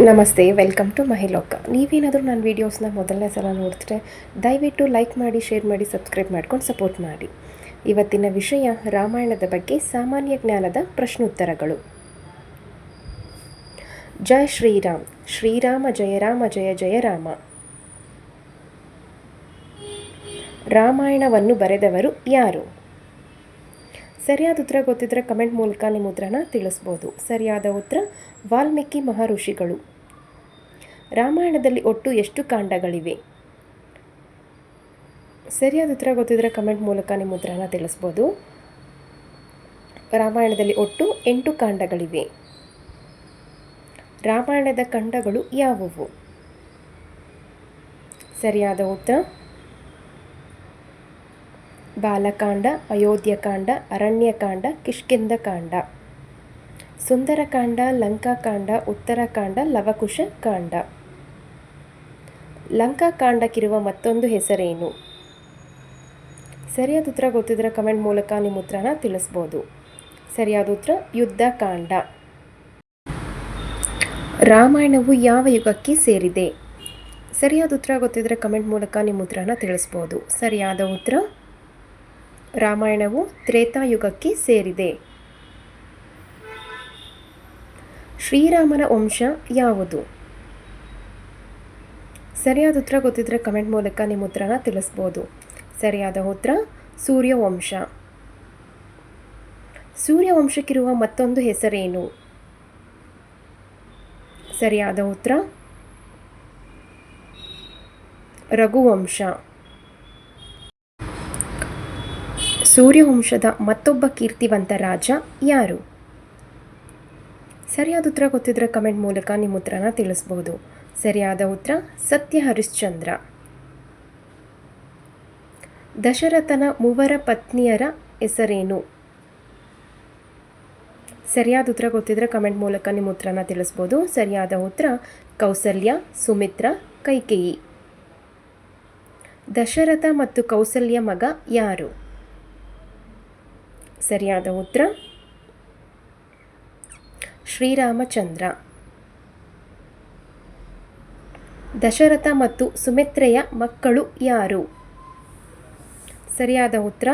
ನಮಸ್ತೆ welcome to ಮಹಿಲೋಕ ನೀವೇನಾದರೂ ನನ್ನ ವೀಡಿಯೋಸ್ನ ಮೊದಲನೇ ಸಲ ನೋಡಿದ್ರೆ ದಯವಿಟ್ಟು ಲೈಕ್ ಮಾಡಿ ಶೇರ್ ಮಾಡಿ ಸಬ್ಸ್ಕ್ರೈಬ್ ಮಾಡ್ಕೊಂಡು ಸಪೋರ್ಟ್ ಮಾಡಿ. ಇವತ್ತಿನ ವಿಷಯ ರಾಮಾಯಣದ ಬಗ್ಗೆ ಸಾಮಾನ್ಯ ಜ್ಞಾನದ ಪ್ರಶ್ನೋತ್ತರಗಳು. ಜಯ ಶ್ರೀರಾಮ್. ಶ್ರೀರಾಮ ಜಯ ರಾಮ ಜಯ ಜಯ ರಾಮ. ರಾಮಾಯಣವನ್ನು ಬರೆದವರು ಯಾರು? ಸರಿಯಾದ ಉತ್ತರ ಗೊತ್ತಿದ್ದರೆ ಕಮೆಂಟ್ ಮೂಲಕ ನಿಮ್ಮ ಉತ್ತರನ ತಿಳಿಸ್ಬೋದು. ಸರಿಯಾದ ಉತ್ತರ, ವಾಲ್ಮೀಕಿ ಮಹರ್ಷಿಗಳು. ರಾಮಾಯಣದಲ್ಲಿ ಒಟ್ಟು ಎಷ್ಟು ಕಾಂಡಗಳಿವೆ? ಸರಿಯಾದ ಉತ್ತರ ಗೊತ್ತಿದ್ದರೆ ಕಮೆಂಟ್ ಮೂಲಕ ನಿಮ್ಮ ಉತ್ತರನ ತಿಳಿಸ್ಬೋದು. ರಾಮಾಯಣದಲ್ಲಿ ಒಟ್ಟು ಎಂಟು ಕಾಂಡಗಳಿವೆ. ರಾಮಾಯಣದ ಖಂಡಗಳು ಯಾವುವು? ಸರಿಯಾದ ಉತ್ತರ ಬಾಲಕಾಂಡ, ಅಯೋಧ್ಯಕಾಂಡ, ಅರಣ್ಯಕಾಂಡ, ಕಿಷ್ಕಿಂಧಕಾಂಡ. ಸುಂದರಕಾಂಡ, ಲಂಕಾಕಾಂಡ, ಉತ್ತರಕಾಂಡ ಲವಕುಶ ಕಾಂಡ ಲಂಕಾಕಾಂಡಕ್ಕಿರುವ ಮತ್ತೊಂದು ಹೆಸರೇನು? ಸರಿಯಾದ ಉತ್ತರ ಗೊತ್ತಿದ್ರೆ ಕಮೆಂಟ್ ಮೂಲಕ ನಿಮ್ಮ ಉತ್ತರನ ತಿಳಿಸ್ಬೋದು. ಸರಿಯಾದ ಉತ್ತರ ಯುದ್ಧಕಾಂಡ. ರಾಮಾಯಣವು ಯಾವ ಯುಗಕ್ಕೆ ಸೇರಿದೆ? ಸರಿಯಾದ ಉತ್ತರ ಗೊತ್ತಿದ್ರೆ ಕಮೆಂಟ್ ಮೂಲಕ ನಿಮ್ಮ ಉತ್ತರನ ತಿಳಿಸ್ಬೋದು. ಸರಿಯಾದ ಉತ್ತರ ರಾಮಾಯಣವು ತ್ರೇತಾಯುಗಕ್ಕೆ ಸೇರಿದೆ. ಶ್ರೀರಾಮನ ವಂಶ ಯಾವುದು? ಸರಿಯಾದ ಉತ್ತರ ಗೊತ್ತಿದ್ದರೆ ಕಮೆಂಟ್ ಮೂಲಕ ನಿಮ್ಮ ಉತ್ತರನ ತಿಳಿಸ್ಬೋದು. ಸರಿಯಾದ ಉತ್ತರ, ಸೂರ್ಯವಂಶ. ಸೂರ್ಯವಂಶಕ್ಕಿರುವ ಮತ್ತೊಂದು ಹೆಸರೇನು? ಸರಿಯಾದ ಉತ್ತರ, ರಘುವಂಶ. ಸೂರ್ಯವಂಶದ ಮತ್ತೊಬ್ಬ ಕೀರ್ತಿವಂತ ರಾಜ ಯಾರು? ಸರಿಯಾದ ಉತ್ತರ ಗೊತ್ತಿದ್ರೆ ಕಮೆಂಟ್ ಮೂಲಕ ನಿಮ್ಮ ಉತ್ತರನ ತಿಳಿಸ್ಬೋದು. ಸರಿಯಾದ ಉತ್ತರ ಸತ್ಯ ಹರಿಶ್ಚಂದ್ರ. ದಶರಥನ ಮೂವರ ಪತ್ನಿಯರ ಹೆಸರೇನು? ಸರಿಯಾದ ಉತ್ತರ ಗೊತ್ತಿದ್ರೆ ಕಮೆಂಟ್ ಮೂಲಕ ನಿಮ್ಮ ಉತ್ತರನ ತಿಳಿಸ್ಬೋದು. ಸರಿಯಾದ ಉತ್ತರ ಕೌಸಲ್ಯ, ಸುಮಿತ್ರ, ಕೈಕೇಯಿ. ದಶರಥ ಮತ್ತು ಕೌಸಲ್ಯ ಮಗ ಯಾರು? ಸರಿಯಾದ ಉತ್ತರ? ಶ್ರೀರಾಮಚಂದ್ರ. ದಶರಥ ಮತ್ತು ಸುಮಿತ್ರೆಯ ಮಕ್ಕಳು ಯಾರು? ಸರಿಯಾದ ಉತ್ತರ?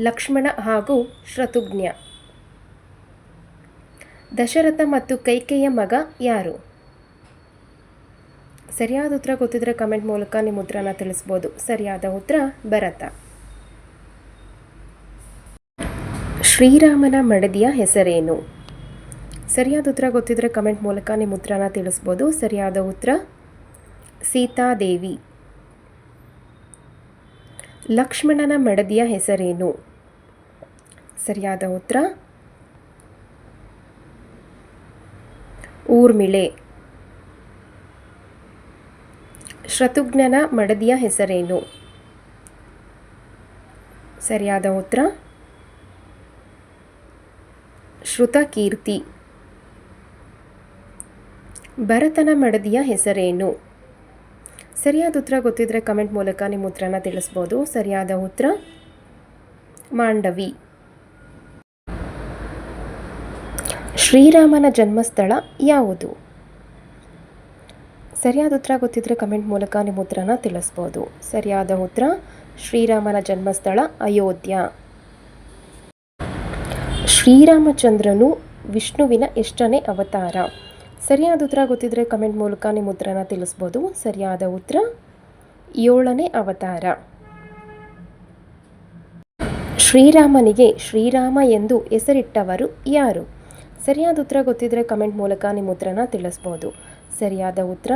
ಲಕ್ಷ್ಮಣ ಹಾಗೂ ಶತ್ರುಘ್ನ ದಶರಥ ಮತ್ತು ಕೈಕೇಯ ಮಗ ಯಾರು? ಸರಿಯಾದ ಉತ್ತರ ಗೊತ್ತಿದ್ರೆ ಕಮೆಂಟ್ ಮೂಲಕ ನಿಮ್ಮ ಉತ್ತರನ ತಿಳಿಸ್ಬೋದು. ಸರಿಯಾದ ಉತ್ತರ ಭರತ. ಶ್ರೀರಾಮನ ಮಡದಿಯ ಹೆಸರೇನು? ಸರಿಯಾದ ಉತ್ತರ ಗೊತ್ತಿದ್ರೆ ಕಮೆಂಟ್ ಮೂಲಕ ನಿಮ್ಮ ಉತ್ತರನ ತಿಳಿಸ್ಬೋದು. ಸರಿಯಾದ ಉತ್ತರ, ಸೀತಾದೇವಿ. ಲಕ್ಷ್ಮಣನ ಮಡದಿಯ ಹೆಸರೇನು? ಸರಿಯಾದ ಉತ್ತರ, ಊರ್ಮಿಳೆ. ಶತ್ರುಘ್ನನ ಮಡದಿಯ ಹೆಸರೇನು? ಸರಿಯಾದ ಉತ್ತರ ಶ್ರುತಕೀರ್ತಿ ಭರತನ ಮಡದಿಯ ಹೆಸರೇನು? ಸರಿಯಾದ ಉತ್ತರ ಗೊತ್ತಿದ್ರೆ ಕಮೆಂಟ್ ಮೂಲಕ ನಿಮ್ಮ ಉತ್ತರನ ತಿಳಿಸ್ಬೋದು. ಸರಿಯಾದ ಉತ್ತರ, ಮಾಂಡವಿ. ಶ್ರೀರಾಮನ ಜನ್ಮಸ್ಥಳ ಯಾವುದು? ಸರಿಯಾದ ಉತ್ತರ ಗೊತ್ತಿದ್ರೆ ಕಮೆಂಟ್ ಮೂಲಕ ನಿಮ್ಮ ಉತ್ತರನ ತಿಳಿಸ್ಬೋದು. ಸರಿಯಾದ ಉತ್ತರ, ಶ್ರೀರಾಮನ ಜನ್ಮಸ್ಥಳ ಅಯೋಧ್ಯ. ಶ್ರೀರಾಮಚಂದ್ರನು ವಿಷ್ಣುವಿನ ಎಷ್ಟನೇ ಅವತಾರ? ಸರಿಯಾದ ಉತ್ತರ ಗೊತ್ತಿದ್ರೆ ಕಮೆಂಟ್ ಮೂಲಕ ನಿಮ್ಮ ಉತ್ತರನ ತಿಳಿಸ್ಬೋದು. ಸರಿಯಾದ ಉತ್ತರ, ಏಳನೇ ಅವತಾರ. ಶ್ರೀರಾಮನಿಗೆ ಶ್ರೀರಾಮ ಎಂದು ಹೆಸರಿಟ್ಟವರು ಯಾರು? ಸರಿಯಾದ ಉತ್ತರ ಗೊತ್ತಿದ್ರೆ ಕಮೆಂಟ್ ಮೂಲಕ ನಿಮ್ಮ ಉತ್ತರನ ತಿಳಿಸ್ಬೋದು. ಸರಿಯಾದ ಉತ್ತರ,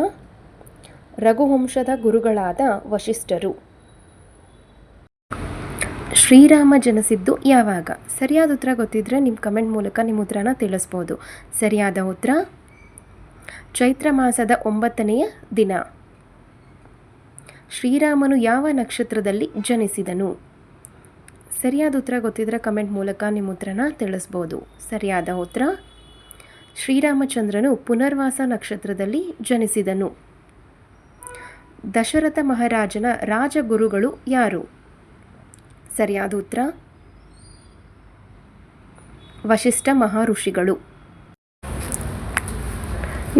ರಘುವಂಶದ ಗುರುಗಳಾದ ವಶಿಷ್ಠರು. ಶ್ರೀರಾಮ ಜನಿಸಿದ್ದು ಯಾವಾಗ? ಸರಿಯಾದ ಉತ್ತರ ಗೊತ್ತಿದ್ದರೆ ನಿಮ್ಮ ಕಮೆಂಟ್ ಮೂಲಕ ನಿಮ್ಮ ಉತ್ತರನ ತಿಳಿಸ್ಬೋದು. ಸರಿಯಾದ ಉತ್ತರ? ಚೈತ್ರ ಮಾಸದ ಒಂಬತ್ತನೆಯ ದಿನ. ಶ್ರೀರಾಮನು ಯಾವ ನಕ್ಷತ್ರದಲ್ಲಿ ಜನಿಸಿದನು? ಸರಿಯಾದ ಉತ್ತರ ಗೊತ್ತಿದ್ದರೆ ಕಮೆಂಟ್ ಮೂಲಕ ನಿಮ್ಮ ಉತ್ತರನ ತಿಳಿಸ್ಬೋದು. ಸರಿಯಾದ ಉತ್ತರ? ಶ್ರೀರಾಮಚಂದ್ರನು ಪುನರ್ವಾಸ ನಕ್ಷತ್ರದಲ್ಲಿ ಜನಿಸಿದನು. ದಶರಥ ಮಹಾರಾಜನ ರಾಜಗುರುಗಳು ಯಾರು? ಸರಿಯಾದ ಉತ್ತರ? ವಶಿಷ್ಠ ಮಹಾಋಷಿಗಳು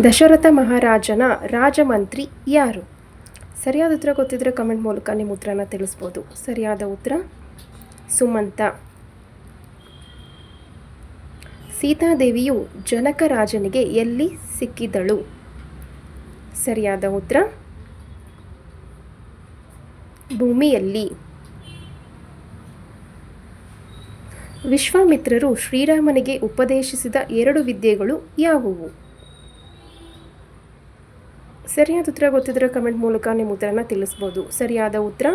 ದಶರಥ ಮಹಾರಾಜನ ರಾಜಮಂತ್ರಿ ಯಾರು? ಸರಿಯಾದ ಉತ್ತರ ಗೊತ್ತಿದ್ದರೆ ಕಮೆಂಟ್ ಮೂಲಕ ನಿಮ್ಮ ಉತ್ತರನ ತಿಳಿಸ್ಬೋದು. ಸರಿಯಾದ ಉತ್ತರ? ಸುಮಂತ. ಸೀತಾದೇವಿಯು ಜನಕ ರಾಜನಿಗೆ ಎಲ್ಲಿ ಸಿಕ್ಕಿದಳು? ಸರಿಯಾದ ಉತ್ತರ? ಭೂಮಿಯಲ್ಲಿ. ವಿಶ್ವಾಮಿತ್ರರು ಶ್ರೀರಾಮನಿಗೆ ಉಪದೇಶಿಸಿದ ಎರಡು ವಿದ್ಯೆಗಳು ಯಾವುವು? ಸರಿಯಾದ ಉತ್ತರ ಗೊತ್ತಿದ್ರೆ ಕಮೆಂಟ್ ಮೂಲಕ ನಿಮ್ಮ ಉತ್ತರನ ತಿಳಿಸ್ಬೋದು. ಸರಿಯಾದ ಉತ್ತರ,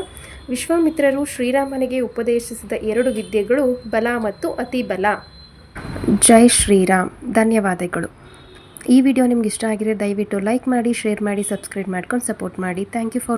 ವಿಶ್ವಾಮಿತ್ರರು ಶ್ರೀರಾಮನಿಗೆ ಉಪದೇಶಿಸಿದ ಎರಡು ವಿದ್ಯೆಗಳು ಬಲ ಮತ್ತು ಅತಿ ಬಲ. ಜೈ ಶ್ರೀರಾಮ್. ಧನ್ಯವಾದಗಳು. ಈ ವಿಡಿಯೋ ನಿಮ್ಗೆ ಇಷ್ಟ ಆಗಿದೆ ದಯವಿಟ್ಟು ಲೈಕ್ ಮಾಡಿ, ಶೇರ್ ಮಾಡಿ, ಸಬ್ಸ್ಕ್ರೈಬ್ ಮಾಡ್ಕೊಂಡು ಸಪೋರ್ಟ್ ಮಾಡಿ. Thank you for